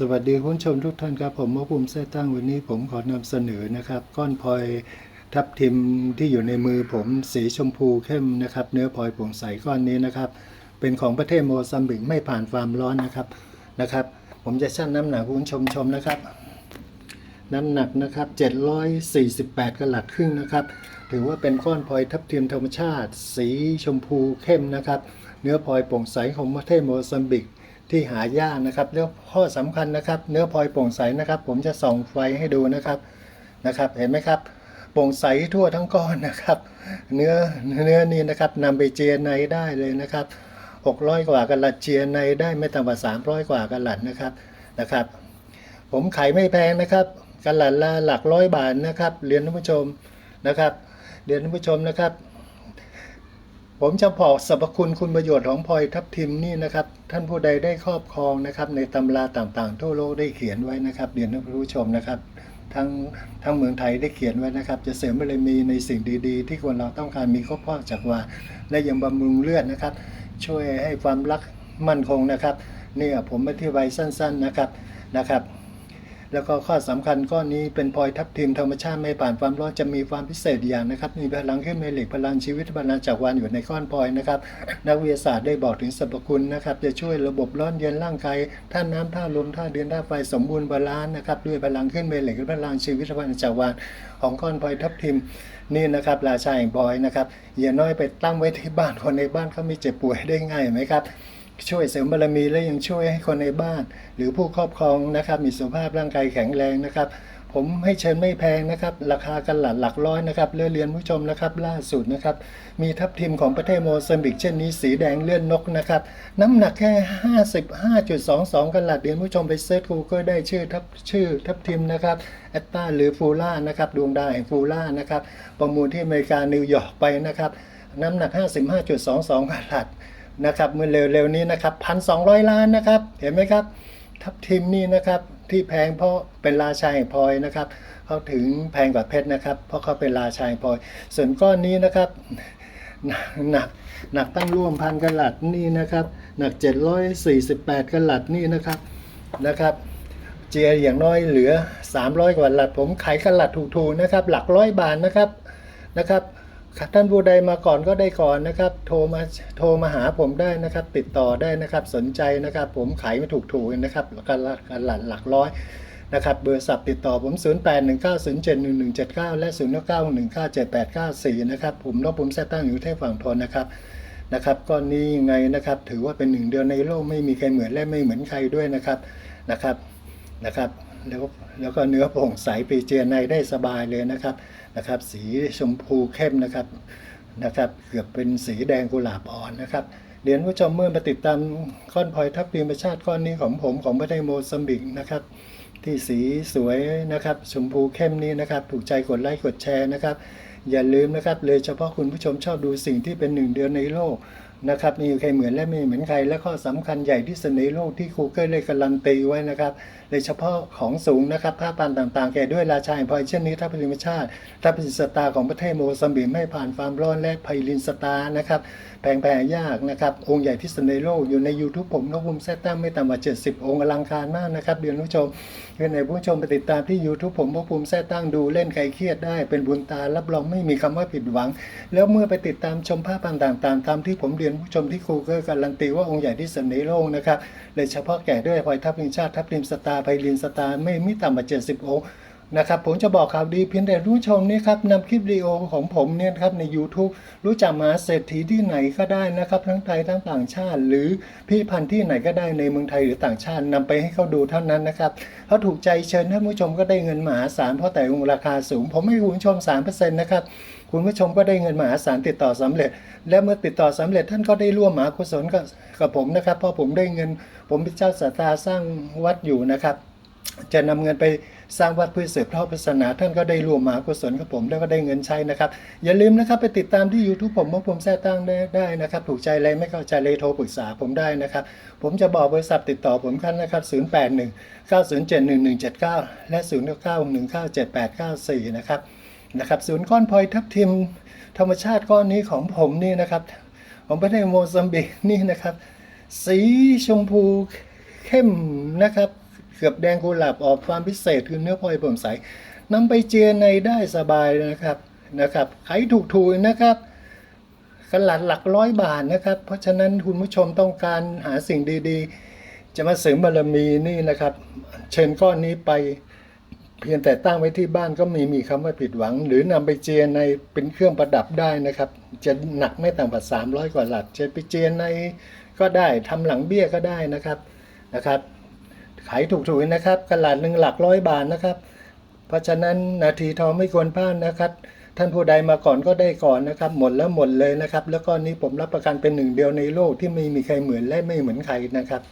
สวัสดีคุณชมทุกท่านครับ ผมมะภูมิแท้ตั้งวันนี้ผมขอนำเสนอนะครับ ก้อนพลอยทับทิมที่อยู่ในมือผมสีชมพูเข้มนะครับ เนื้อพลอยโปร่งใสก้อนนี้นะครับ เป็นของประเทศโมซัมบิกไม่ผ่านความร้อนนะครับนะครับ ผมจะชั่งน้ำหนักคุณชมชมนะครับ น้ำหนักนะครับ 748กะลัดครึ่งนะครับ ถือว่าเป็นก้อนพลอยทับทิมธรรมชาติ สีชมพูเข้มนะครับ เนื้อพลอยโปร่งใสของประเทศโมซัมบิก ที่หายากนะครับแล้วข้อสำคัญนะครับ เนื้อพลอยโปร่งใสนะครับ ผมจะส่องไฟให้ดูนะครับนะครับ เห็นไหมครับโปร่งใสทั่วทั้งก้อนนะครับ เนื้อเนื้อนี้นะครับนำไปเจียในได้เลยนะครับ600 กว่ากันลัดเจียในได้ไม่ต่ำกว่า300 กว่ากันลัดนะครับนะครับ ผมขายไม่แพงนะครับกันหลัดละหลักร้อยบาทนะครับเรียนท่านผู้ชมนะครับเรียนท่านผู้ชมนะครับ ผมจะบอกสรรพคุณคุณประโยชน์ของพลอยทับทิมนี่นะครับ ท่านผู้ใดได้ครอบครองนะครับ ในตำราต่างๆ ทั่วโลกได้เขียนไว้นะครับเรียนท่านผู้ชมนะครับทั้งทั้งเมืองไทยได้เขียนไว้นะครับ จะเสริมบารมีในสิ่งดี ๆ ที่คนเราต้องการมีครบครอบจักรวาลและยังบำรุงเลือดนะครับ ช่วยให้ความรักมั่นคงนะครับเนี่ยผมอธิบายสั้น ๆนะครับนะครับ แล้วก็ข้อสำคัญก้อนนี้เป็นพลอยทับทิมธรรมชาติไม่ผ่านความร้อนจะมีความพิเศษอย่างนะครับ มีพลังขึ้นเมเหล็กพลังชีวิตพลังจักรวาลอยู่ในก้อนพลอยนะครับ นักวิทยาศาสตร์ได้บอกถึงสรรพคุณนะครับ จะช่วยระบบร้อนเย็นร่างกายท่าน้ำท่าลมท่าเดือนท่าไฟสมบูรณ์บาลานซ์นะครับด้วยพลังขึ้นเมเหล็กพลังชีวิตพลังจักรวาลของก้อนพลอยทับทิมนี่นะครับราชาแห่งพลอยนะครับอย่าน้อยไปตั้งไว้ที่บ้านคนในบ้านเขาไม่เจ็บป่วยได้ง่ายไหมครับ ช่วยเสริมบารมีและยังช่วยให้คนในบ้าน หรือผู้ครอบครองนะครับมีสุขภาพร่างกายแข็งแรงนะครับ ผมให้เชิญไม่แพงนะครับ ราคากันหลักหลักร้อยนะครับเลื่อนเรียนผู้ชมนะครับ ล่าสุดนะครับ มีทับทิมของประเทศโมซัมบิกเช่นนี้สีแดงเลื่อนนกนะครับ น้ำหนักแค่ 55.22กันหลัดเรียนผู้ชมไปเซิร์ชกูเก็ได้ชื่อทับชื่อทับทิมนะครับแอตตาหรือฟูล่านะครับดวงดาวแห่งฟูล่านะครับประมูลที่อเมริกานิวยอร์กไปนะครับน้ำหนัก 55.22กันหลัด นะครับเมื่อเร็วๆนี้นะครับพันสองล้านนะครับ เห็นไหมครับ ทับทิมนี่นะครับที่แพงเพราะเป็นราชาแห่งพลอยนะครับเขาถึงแพงกว่าเพชรนะครับ เพราะเขาเป็นราชาแห่งพลอย ส่วนก้อนนี้นะครับหนักหนักตั้งร่วมพันกะลัดนี่นะครับ หนัก 748กะลัดนี่นะครับนะครับ เจียอย่างน้อยเหลือ 300 กว่าหลัด ผมขายกะลัดถูกๆนะครับ หลักร้อยบาทนะครับนะครับ ท่านผู้ใดมาก่อนก็ได้ก่อนนะครับ โทรมาโทรมาหาผมได้นะครับ ติดต่อได้นะครับ สนใจนะครับ ผมขายไม่ถูกถูกๆนะครับกันละกันหลักหลักร้อยนะครับเบอร์สับติดต่อผม 0819071179 และ 09197894 นะครับ ผมนพผมแซตั้งอยู่ที่ฝั่งทนนะครับนะครับก้อนนี้ยังไงนะครับ ถือว่าเป็นหนึ่งเดียวในโลกไม่มีใครเหมือนและไม่เหมือนใครด้วยนะครับนะครับนะครับ แล้วแล้วก็เนื้อโปร่งใสไปเจียในได้สบายเลยนะครับนะครับ สีชมพูเข้มนะครับนะครับ เกือบเป็นสีแดงกุหลาบอ่อนนะครับเรียนผู้ชมเมื่อมาติดตามก้อนพลอยทับทิมชาติก้อนนี้ของผมของประเทศโมซัมบิกนะครับ ที่สีสวยนะครับชมพูเข้มนี้นะครับ ถูกใจกดไลค์กดแชร์นะครับ อย่าลืมนะครับเลยเฉพาะคุณผู้ชมชอบดูสิ่งที่เป็นหนึ่งเดียวในโลกนะครับมีใครเหมือนและไม่เหมือนใคร และข้อสำคัญใหญ่ที่สุดในโลกที่คูเกิลได้การันตีไว้นะครับโดยเฉพาะของสูงนะครับผ้าปันต่างๆ แก่ด้วยราชาแห่งพอยเช่นนี้ถ้าเป็นธรรมชาติถ้าป็นสตาของประเทศโมซัมบิกไม่ผ่านความร้อนและไพลินสตานะครับแพงแพงยากนะครับ องค์ใหญ่ที่สุดในโลกอยู่ใน YouTube ผมนกภูมิแซตตั้มไม่ต่ำกว่า 70 องค์อลังการมากนะครับเดือนผู้ชมเพื่อนในผู้ชมไปติดตามที่ YouTube ผมพวกภูมิแท้ตั้งดูเล่นใครเครียดได้เป็นบุญตารับรองไม่มีคำว่าผิดหวัง แล้วเมื่อไปติดตามชมภาพต่างๆตามที่ผมเรียนผู้ชมที่ครูก็การันตีว่าองค์ใหญ่ที่สุดในโลกนะครับเลยเฉพาะแก่ด้วยพลอยทับลินชาติทัพลิมสตาร์ไพลินสตาร์ไม่มีต่ำกว่า70องค์ นะครับผมจะบอกข่าวดีเพียงแต่รู้ชมนี่ครับนำคลิปวิดีโอของผมเนี่ยครับใน YouTube รู้จักมาเศรษฐีที่ไหนก็ได้นะครับ ทั้งไทยทั้งต่างชาติ หรือพี่พันธุ์ที่ไหนก็ได้ในเมืองไทยหรือต่างชาตินำไปให้เขาดูเท่านั้นนะครับเขาถูกใจเชิญท่านผู้ชมก็ได้เงินมหาศาลเพราะแต่องราคาสูง ผมให้คุณผู้ชม 3%นะครับคุณผู้ชมก็ได้เงินมหาศาลติดต่อสำเร็จ และเมื่อติดต่อสำเร็จท่านก็ได้ร่วมมหากุศลกับกับผมนะครับเพราะผมได้เงิน ผมเป็นเจ้าศรัทธาสร้างวัดอยู่นะครับ จะนำเงินไปสร้างวัดเพื่อสืบทอดศาสนาท่านก็ได้รวมมหากุศลกับผมแล้วก็ได้เงินใช้นะครับ อย่าลืมนะครับไปติดตามที่ YouTube ผมว่าผมแท้ตั้งได้ได้นะครับ ถูกใจอะไรไม่เข้าใจเลยโทรปรึกษาผมได้นะครับ ผมจะบอกบริษัทติดต่อผมกันนะครับ 081 907 1179 และ 091 97894 นะครับนะครับศูนย์ก้อนพลอยทับทิม ธรรมชาติก้อนนี้ของผมนี่นะครับของประเทศโมซัมบิกนี่นะครับ สีชมพูเข้มนะครับ เกือบแดงกุหลาบออกความพิเศษคือเนื้อพลอยโปร่งใสนำไปเจียในได้สบายนะครับนะครับขายถูกๆนะครับกะหลัดหลักร้อยบาทนะครับ เพราะฉะนั้นคุณผู้ชมต้องการหาสิ่งดีๆ จะมาเสริมบารมีนี่นะครับ เชิญก้อนนี้ไปเพียงแต่ตั้งไว้ที่บ้านก็มีมีคำว่าผิดหวัง หรือนำไปเจียในเป็นเครื่องประดับได้นะครับ จะหนักไม่ต่ำกว่า300 กว่าหลักจะไปเจียในก็ได้ทำหลังเบี้ยก็ได้นะครับนะครับ ขายถูกๆนะครับกระหลาดหนึ่งหลักร้อยบาทนะครับ เพราะฉะนั้นนาทีทองไม่ควรพลาดนะครับ ท่านผู้ใดมาก่อนก็ได้ก่อนนะครับ หมดแล้วหมดเลยนะครับ แล้วก็นี้ผมรับประกันเป็นหนึ่งเดียวในโลกที่ไม่มีใครเหมือนและไม่เหมือนใครนะครับ